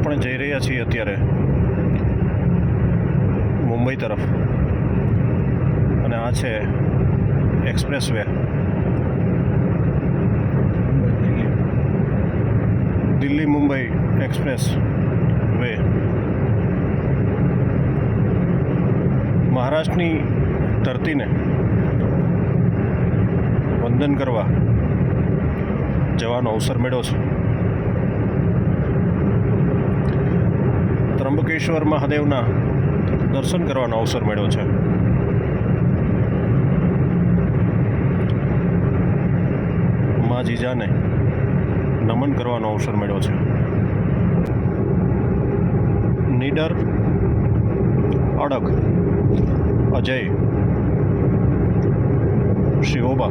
આપણે જઈ રહ્યા છીએ અત્યારે. મુંબઈ તરફ. અને આ છે expressway Delhi Mumbai expressway મહારાષ્ટ્રની ધરતીને વંદન કરવા જવાનો અવસર મળ્યો છે. ત્રંબકેશ્વર મહાદેવના દર્શન કરવાનો અવસર મળ્યો છે. મા જીજાને નમન કરવાનો અવસર મળ્યો છે. નીડર, અડગ, અજય, શિવોબા,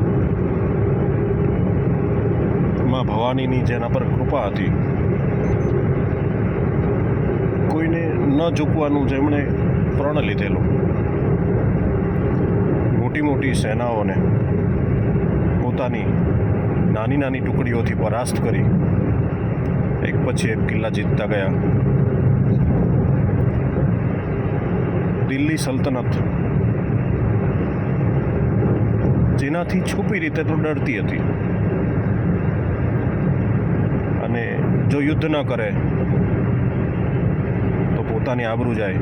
માં ભવાનીની જેના પર કૃપા હતી. ન ઝૂકવાનું જેમણે પ્રણ લીધેલું. મોટી મોટી સેનાઓને પોતાની નાની નાની ટુકડીઓથી પરાસ્ત કરી એક પછી એક કિલ્લા જીતતા ગયા. દિલ્હી સલ્તનત જેનાથી છુપી રીતે તો ડરતી હતી. અને જો યુદ્ધ ન કરે પોતાની આબરૂ જાય.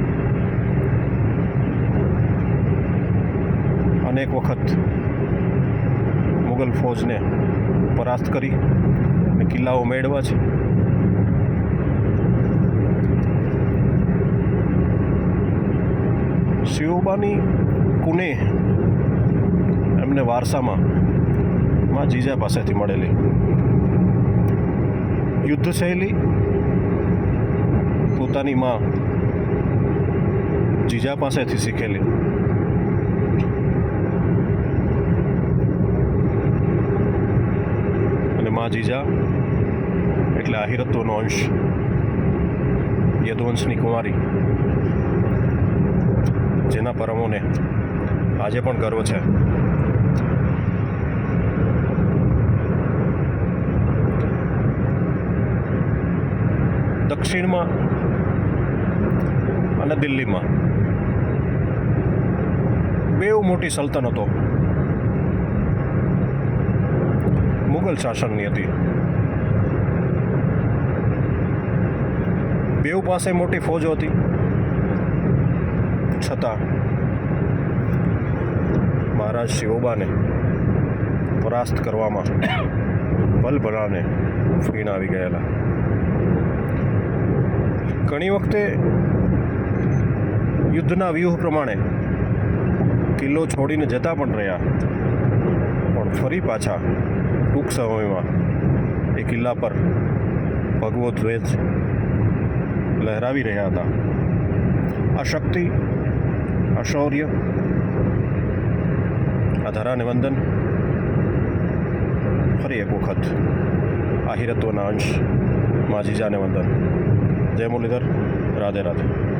અનેક વખત મુગલ ફૌજને પરાસ્ત કરી અને કિલ્લાઓ મેળવ્યા છે. શિવબાની કુને એમને વારસામાં માં જીજા પાસેથી મળેલી. યુદ્ધ શૈલી પોતાની માં જીજા પાસેથી શીખેલી. અને મા જીજા, એટલે આહિરત્વનો અંશ, યદુવંશની કુમારી જેના પરમોને આજે પણ ગર્વ છે. દક્ષિણમાં અને દિલ્હીમાં બેઉ મોટી સલ્તનતો મુગલ શાસનની હતી. બેઉ પાસે મોટી ફોજો હતી. છતાં મહારાજ શિવોબાને પરાસ્ત કરવામાં બલભરાને ફીણ આવી ગયેલા. ઘણી વખતે યુદ્ધના વ્યૂહ પ્રમાણે કિલ્લો છોડીને જતા પણ રહ્યા. પણ ફરી પાછા ટૂંક સમયમાં એ કિલ્લા પર ભગવો ધ્વેજ લહેરાવી રહ્યા હતા. આ શક્તિ, આ શૌર્ય, આ ધરાને વંદન ફરી એક વખત આહિરત્વના અંશ માજીજાને વંદન જય મુરલીધર, રાધે રાધે.